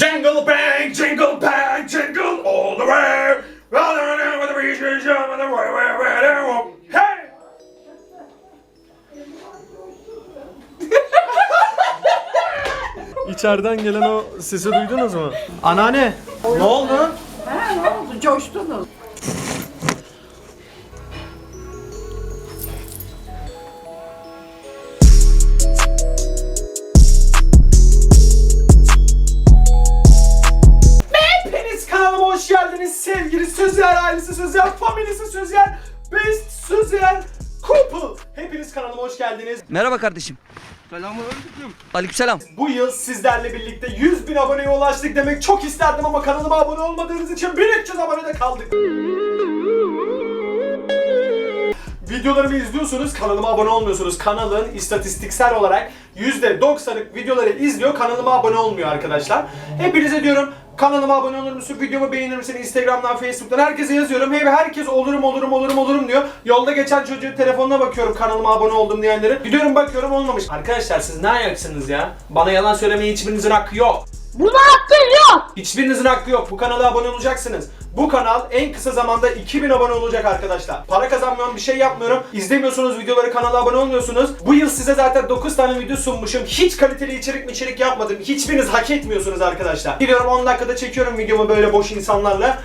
Jingle bang, jingle bang, jingle all the way. With the breeze, with the way, way, way, way. Hey! İçeriden gelen o sesi duydunuz mu? Anneanne ne oldu? Ha, ne oldu? Coştunuz. Sözel ailesi, Sözel familyası, Sözel best, Sözel couple. Hepiniz kanalıma hoş geldiniz. Merhaba kardeşim. Selamünaleyküm. Aleykümselam. Bu yıl sizlerle birlikte 100 bin aboneye ulaştık demek çok isterdim ama kanalıma abone olmadığınız için 1300 abonede kaldık. Videolarımı izliyorsunuz, kanalıma abone olmuyorsunuz. Kanalın istatistiksel olarak %90'lık videoları izliyor, kanalıma abone olmuyor arkadaşlar. Hepinize diyorum kanalıma abone olur musun, videomu beğenir misin, Instagram'dan, Facebook'tan herkese yazıyorum. Hep herkes olurum olurum olurum olurum diyor. Yolda geçen çocuğun telefonuna bakıyorum kanalıma abone oldum diyenlerin. Gidiyorum bakıyorum olmamış. Arkadaşlar siz ne ayaksınız ya? Bana yalan söylemeye hiçbirinizin hakkı yok. Buna hakkın yok. Hiçbirinizin hakkı yok. Bu kanala abone olacaksınız. Bu kanal en kısa zamanda 2000 abone olacak arkadaşlar. Para kazanmıyorum, bir şey yapmıyorum. İzlemiyorsunuz videoları, kanala abone olmuyorsunuz. Bu yıl size zaten 9 tane video sunmuşum. Hiç kaliteli içerik mi içerik yapmadım. Hiçbiriniz hak etmiyorsunuz arkadaşlar. Gidiyorum 10 dakikada çekiyorum videomu böyle boş insanlarla.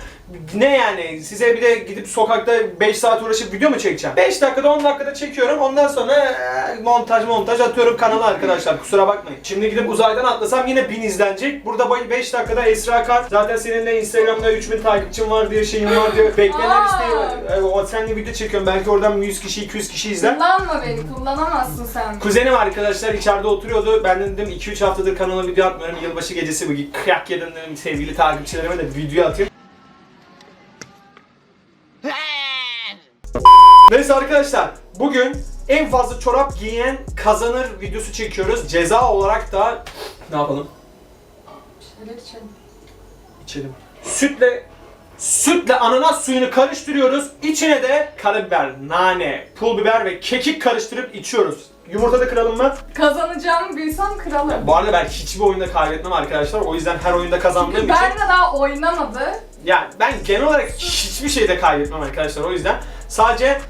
Ne yani? Size bir de gidip sokakta 5 saat uğraşıp video mu çekeceğim? 5 dakikada 10 dakikada çekiyorum. Ondan sonra eee, montaj montaj atıyorum kanala arkadaşlar. Kusura bakmayın. Şimdi gidip uzaydan atlasam yine 1000 izlenecek. Burada 5 dakikada Esra Kan. Zaten seninle Instagram'da 3000 takipçin var diye şeyim var diye. Beklenen Aa. isteği var. Evet, o seninle video çekiyorum. Belki oradan 100 kişi 200 kişi izler. Kullanma beni, kullanamazsın sen. Kuzenim arkadaşlar içeride oturuyordu. Ben de dedim 2-3 haftadır kanala video atmıyorum. Yılbaşı gecesi bu kıyak yedim dedim sevgili takipçilerime de video atayım. Arkadaşlar bugün en fazla çorap giyen kazanır videosu çekiyoruz. Ceza olarak da ne yapalım? Şöyle içelim. İçelim. Sütle sütle ananas suyunu karıştırıyoruz. İçine de karabiber, nane, pul biber ve kekik karıştırıp içiyoruz. Yumurta da kıralım mı? Kazanacağımı bilsem kralım. Bu arada ben hiçbir oyunda kaybetmem arkadaşlar. O yüzden her oyunda kazandığım Çünkü için... Berna daha oynamadı. Yani ben genel olarak hiçbir şeyde kaybetmem arkadaşlar. O yüzden sadece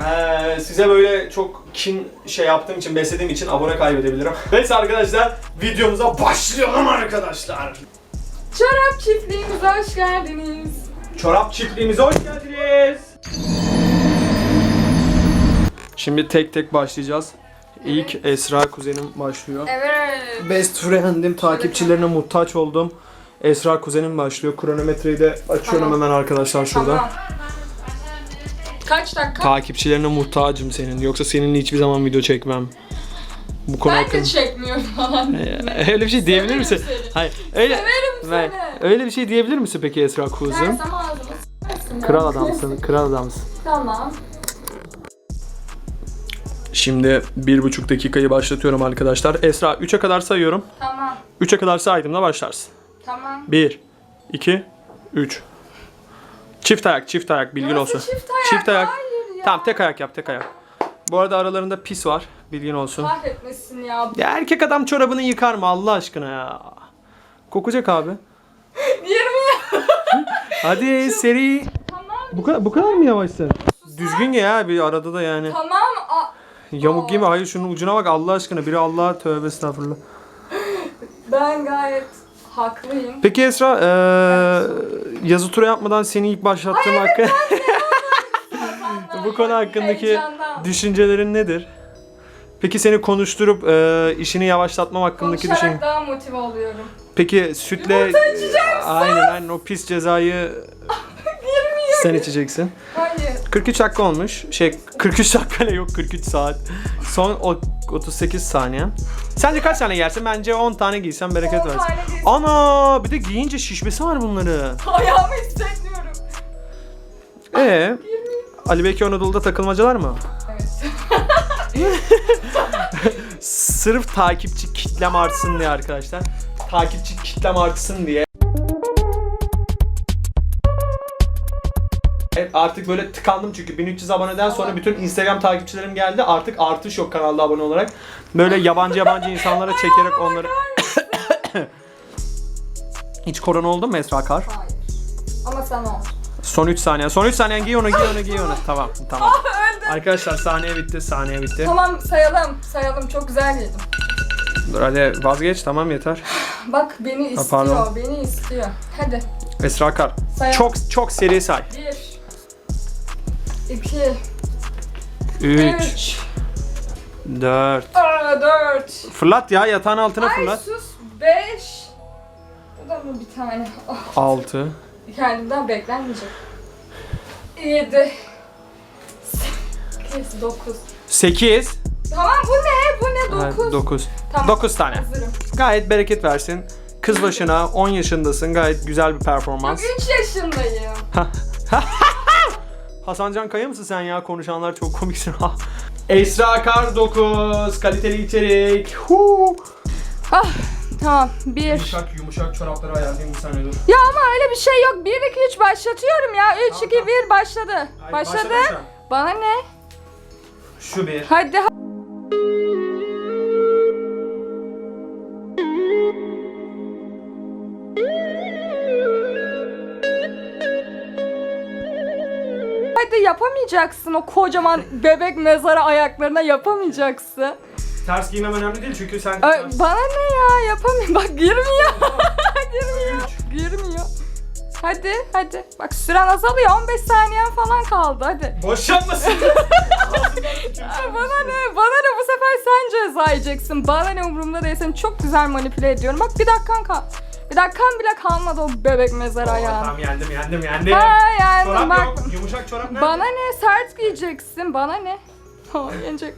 eee, size böyle çok kin şey yaptığım için, beslediğim için abone kaybedebilirim. Neyse arkadaşlar videomuza başlayalım arkadaşlar. Çorap çiftliğimize hoş geldiniz. Çorap çiftliğimize hoş geldiniz. Şimdi tek tek başlayacağız. İlk Esra kuzenim başlıyor. Evet. Best friend'im, takipçilerine muhtaç oldum. Esra kuzenim başlıyor. Kronometreyi de açıyorum Tamam. hemen arkadaşlar şurada. Tamam. Kaç dakika? Takipçilerine muhtacım senin. Yoksa seninle hiçbir zaman video çekmem. Bu konu ben de hakkında. çekmiyorum falan. Ee, öyle bir şey diyebilir misin? seni. Hayır. Öyle. Severim Ben- seni. öyle bir şey diyebilir misin peki Esra kuzum? zaman ağzımı s**ersin Kral adamsın, kral adamsın. Tamam. Şimdi bir buçuk dakikayı başlatıyorum arkadaşlar. Esra 3'e kadar sayıyorum. Tamam. 3'e kadar saydığımda başlarsın. Tamam. 1, 2, 3. Çift ayak, çift ayak bilgin Nasıl olsun. çift ayak? Hayır ya. Tamam tek ayak yap, tek ayak. Bu arada aralarında pis var. Bilgin olsun. Kahretmesin ya. Ya erkek adam çorabını yıkar mı Allah aşkına ya? Kokacak abi. Diğerini ya. Hadi seri. Tamam. Bu kadar, bu kadar mı yavaşsın? Düzgün ya bir arada da yani. Tamam. Aa, Yamuk gibi hayır şunun ucuna bak Allah aşkına. Biri Allah tövbe estağfurullah. ben gayet haklıyım. Peki Esra eee yazı tura yapmadan seni ilk başlattığım hakkı bu konu hakkındaki Heyecandan. düşüncelerin nedir? Peki seni konuşturup eee, işini yavaşlatmam hakkındaki düşün. Konuşarak daha motive oluyorum. Peki sütle Yumurta içeceğim, aynen aynen o pis cezayı sen içeceksin. Hayır. 43 dakika olmuş. Şey 43 dakika ne yok 43 saat. Son o, 38 saniye. Sence kaç tane yersin? Bence 10 tane giysen bereket 10 versin. Ana bir de giyince şişmesi var bunları. Ayağımı hissetmiyorum. Ee, Ali Beki Anadolu'da takılmacalar mı? Evet. Sırf takipçi kitlem artsın diye arkadaşlar. Takipçi kitlem artsın diye. Artık böyle tıkandım çünkü 1300 aboneden sonra bütün Instagram takipçilerim geldi. Artık artış yok kanalda abone olarak. Böyle yabancı yabancı insanlara çekerek onları Hiç korona oldu mu Esra Kar? Hayır. Ama sen ol. Son 3 saniye. Son 3 saniyen giy onu giy onu giy onu. Tamam tamam. Öldüm. Arkadaşlar saniye bitti saniye bitti. Tamam sayalım. Sayalım. Çok güzel giydim. Dur hadi vazgeç tamam yeter. Bak beni istiyor. pardon. Beni istiyor. Hadi. Esra Kar. Sayalım. Çok çok seri say. 1 2 3 3 4 4 Fırlat ya yatağın altına Ay fırlat. sus 5 Bu da mı bir tane? Oh, 6 kendimden beklenmeyecek. 7 8 9 8 Tamam bu ne? Bu ne? 9 9 Tamam. 9 tane. Hazırım. Gayet bereket versin. Kız başına 10 yaşındasın. Gayet güzel bir performans. Yok 3 yaşındayım. Hasancan Kaya mısın sen ya? Konuşanlar çok komiksin ha. Esra Kar 9 kaliteli içerik. Huu. Ah tamam 1 Yumuşak yumuşak çorapları ayarlayayım bir saniye dur. Ya ama öyle bir şey yok. 1 2 3 başlatıyorum ya. 3 Tamam, 2 tamam. 1 başladı. Ay, Başladı. başladı? Bana ne? Şu bir. Hadi. Yapamayacaksın o kocaman bebek mezarı ayaklarına yapamayacaksın. Ters giymem önemli değil çünkü sen... Ö, bana ne ya yapamıyorum. Bak girmiyor. girmiyor. Girmiyor. Hadi hadi. Bak süren azalıyor. 15 saniyen falan kaldı hadi. Boş yapmasın. Aa, Bana ne? Bana ne? Bu sefer sen ceza yiyeceksin. Bana ne umurumda değil. Seni çok güzel manipüle ediyorum. Bak bir dakikan kal. Bir dakikan bile kalmadı o bebek mezarı ayağı. tamam yendim yendim yendim. Ha yani Çorap bak. yok. Yumuşak çorap nerede? Bana ne? Sert giyeceksin. Bana ne? Ha yenecek.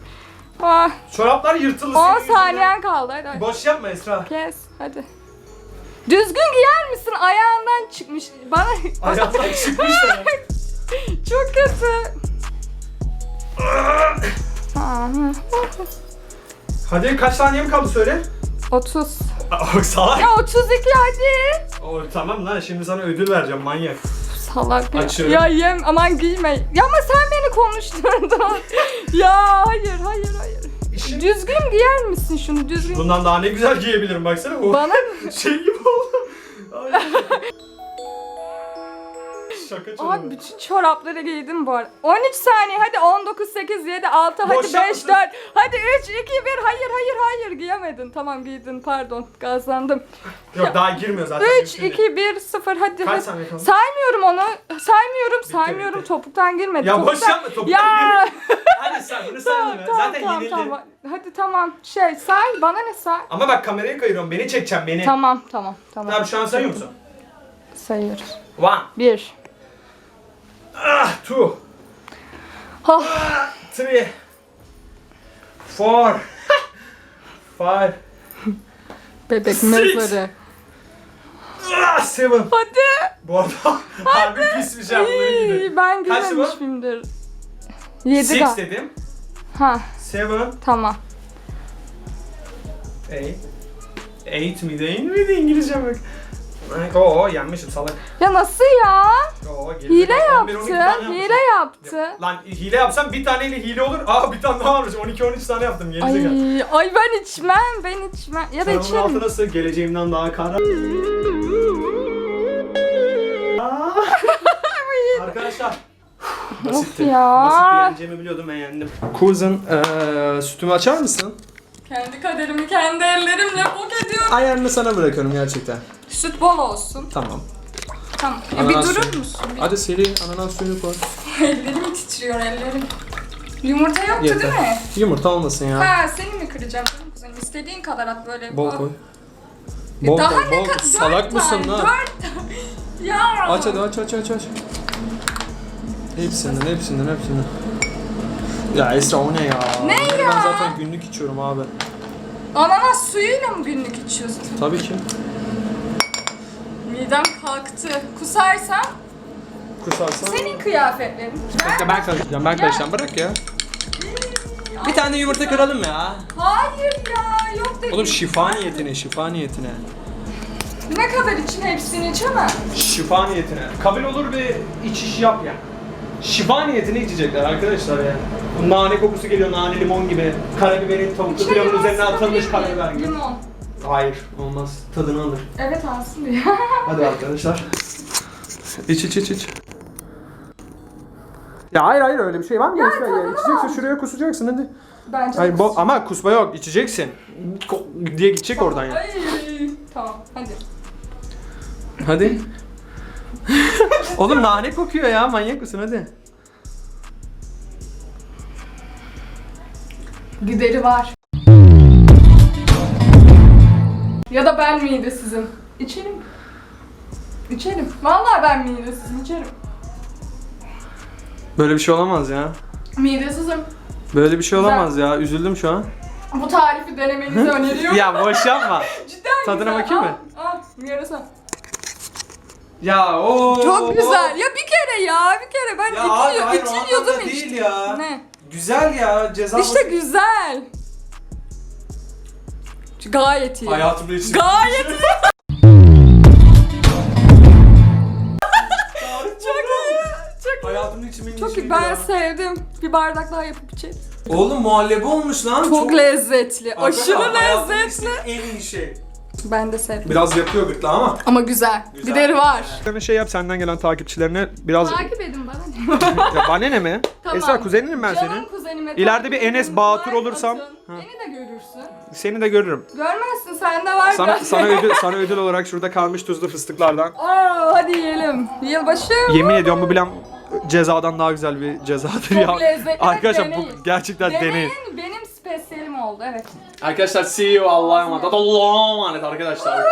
Ah, Çoraplar yırtıldı 10 senin yüzünden. saniyen kaldı. Hadi, hadi. Boş yapma Esra. Kes. Hadi. Düzgün giyer misin? Ayağından çıkmış. Bana Ayaklar çıkmış da. çok kötü. Hadi kaç saniyem kaldı söyle. 30. Salak. Ya 32 hadi. O, tamam lan şimdi sana ödül vereceğim manyak. Salak ya. Açıyorum. Ya yem aman giyme. Ya ama sen beni konuşturdun. ya hayır hayır hayır. İşin- Düzgün giyer misin şunu düzgün? Bundan daha ne güzel giyebilirim baksana bu. Bana şey gibi oldu. Ay. Şaka Abi çorabı. bütün çorapları giydim bu arada. 13 saniye hadi 19 8 7 6 hadi Boş 5 yapmasın. 4 hadi 3 2 1 hayır hayır hayır giyemedin. Tamam giydin pardon gazlandım. Yok daha girmiyor zaten. 3 mümkün değil. 2 1 0 hadi Kaç hadi. saniye kaldı? Saymıyorum onu. Saymıyorum saymıyorum bitti. topuktan girmedi. Ya boş yapma topuktan Ya. Hadi sen bunu tamam saymıyor. tamam Zaten tamam, yenildin. tamam. Hadi tamam şey say bana ne say? Ama bak kamerayı kayırıyorum. Beni çekeceksin beni. Tamam tamam tamam. Tamam şu an sayıyor musun? Sayıyoruz. One. 1 Ah, two. Oh. Ah, three. Four. Five. Bebek mezarı. Ah, seven. Hadi. Bu arada harbi pis bir şey bunları giydi. İyi, ben Kaç bu? giymemişimdir. 7 Six daha. dedim. Ha Seven. tamam. Eight. Eight mi değil mi de İngilizce bak. Oo yanmışım salak. Ya nasıl ya? Oo, Hile bak, 11, 12 tane yaptı. yapmışım. Hile yaptı. Lan hile yapsam bir taneyle hile olur. Aa bir tane daha varmış. 12-13 tane yaptım. Gerizekalı. Ay, ay ben içmem, ben içmem. Ya da Çorabın altı içerim. nasıl? Geleceğimden daha kara. Aa. Arkadaşlar. Basitti. ya. Basit bir yeneceğimi biliyordum ben yendim. Cousin eee sütümü açar mısın? Kendi kaderimi kendi ellerimle bok ediyorum. Ayarını sana bırakıyorum gerçekten. Süt bol olsun. Tamam. Tamam. Ya bir Ananas durur suyu. musun? Bir- Hadi seri ananas suyunu koy. ellerim titriyor ellerim. Yumurta yoktu değil mi? Yumurta olmasın ya. Ha seni mi kıracağım canım kuzenim? İstediğin kadar at böyle. Bol koy. Ya Bol Daha koy, ne bol. kadar? Salak mısın lan? Dört tane. ya. Aç hadi aç aç aç aç. Hepsinden hepsinden hepsinden. Ya Esra o ne ya? Ne ya? Ben zaten günlük içiyorum abi. Ananas suyuyla mı günlük içiyorsun? Tabii ki. Midem kalktı. Kusarsam Kusarsan. senin kıyafetlerin. Bekle ben karışacağım ben karışacağım bırak ya. Bir tane yumurta kıralım ya. Hayır ya yok dedim. Oğlum şifa niyetine şifa niyetine. Ne kadar için hepsini içemem. Şifa niyetine. Kabul olur bir içiş yap yani. Şifa niyetine içecekler arkadaşlar yani. Bu nane kokusu geliyor nane limon gibi. Karabiberin tavuklu İçine pilavın limon üzerine atılmış miyim? karabiber gibi. Limon. Hayır olmaz. Tadını alır. Evet alsın diye. Hadi arkadaşlar. İç iç iç iç. Ya hayır hayır öyle bir şey var mı? Ya, ya, içeceksin şuraya kusacaksın hadi. Bence Hayır bu ama kusma yok içeceksin. Ko- diye gidecek oradan ya. Ay, tamam hadi. Hadi. Oğlum nane kokuyor ya manyak mısın hadi. Gideri var. Ya da ben midesizim. İçerim. İçerim. Vallahi ben midesizim içerim. Böyle bir şey olamaz ya. Midesizim. Böyle bir şey Güzel. olamaz ya. Üzüldüm şu an. Bu tarifi denemenizi öneriyorum. ya boş yapma. Cidden tadına güzel. bakayım mı? Al, al yarasa. Ya o. Çok güzel. Ya bir kere ya bir kere ben Ya iki, abi, hayır, iki o yudum anlamda içtim. değil ya. Ne? Güzel ya ceza. İşte güzel. Gayet iyi. Hayatımda hiç. Gayet iyi. Çok iyi. Çok iyi. Hayatımda benim Çok iyi. Ben ya. sevdim. Bir bardak daha yapıp içelim. Oğlum muhallebi olmuş lan. Çok, lezzetli. Arkadaşlar, Aşırı hayatımda lezzetli. içtiğim En iyi şey. Ben de sevdim. Biraz yapıyor gırtlağı ama. Ama güzel. Güzel. Gideri var. Sen şey yap senden gelen takipçilerine biraz... Takip edin bana ya bana ne mi? Tamam. Esra kuzeninim ben Canım senin. kuzenime İleride bir takip Enes edin, Batur like olursam- atın. Ha. Beni de görürsün. Seni de görürüm. Görmezsin sende var. Sana gör- sana ödül sana ödül olarak şurada kalmış tuzlu fıstıklardan. Aa, hadi yiyelim. Yılbaşı. Yemin ediyorum bu bilen cezadan daha güzel bir cezadır Çok ya. lezzetli. Arkadaşlar deneyin. bu gerçekten deneyin. Deneyin benim spesiyelim oldu evet. Arkadaşlar see you Allah'a emanet. Allah'a emanet arkadaşlar.